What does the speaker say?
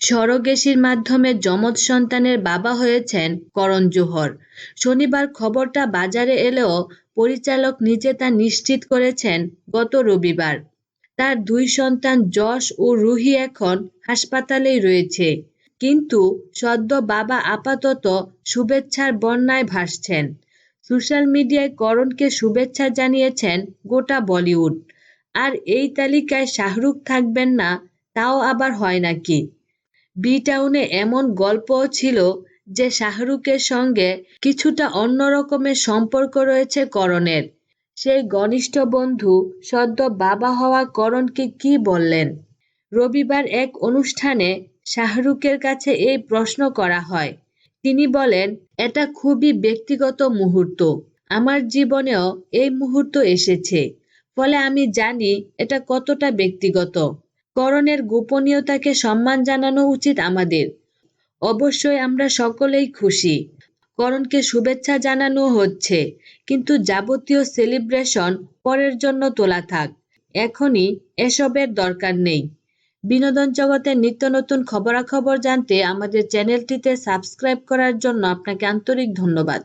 সরগেসির মাধ্যমে যমজ সন্তানের বাবা হয়েছেন করণ জোহর। শনিবার খবরটা বাজারে এলেও পরিচালক নিজে তা নিশ্চিত করেছেন গত রবিবার। তার দুই সন্তান যশ ও রুহি এখন হাসপাতালেই রয়েছে। কিন্তু সদ্য বাবা আপাতত শুভেচ্ছার বন্যায় ভাসছেন। সোশ্যাল মিডিয়ায় করণকে শুভেচ্ছা জানিয়েছেন গোটা বলিউড। আর এই তালিকায় শাহরুখ থাকবেন না, তাও আবার হয় নাকি? বি টাউনে এমন গল্পও ছিল যে শাহরুখের সঙ্গে কিছুটা অন্য রকমের সম্পর্ক রয়েছে করণের। সেই ঘনিষ্ঠ বন্ধু সদ্য বাবা হওয়া করণকে কি বললেন? রবিবার এক অনুষ্ঠানে শাহরুখের কাছে এই প্রশ্ন করা হয়। তিনি বলেন, এটা খুবই ব্যক্তিগত মুহূর্ত। আমার জীবনেও এই মুহূর্ত এসেছে। ফলে আমি জানি এটা কতটা ব্যক্তিগত। করণের গোপনীয়তাকে সম্মান জানানো উচিত আমাদের। অবশ্যই আমরা সকলেই খুশি। করণকে শুভেচ্ছা জানানো হচ্ছে, কিন্তু যাবতীয় সেলিব্রেশন পরের জন্য তোলা থাক। এখনই এসবের দরকার নেই। বিনোদন জগতের নিত্য নতুন খবরাখবর জানতে আমাদের চ্যানেলটিতে সাবস্ক্রাইব করার জন্য আপনাকে আন্তরিক ধন্যবাদ।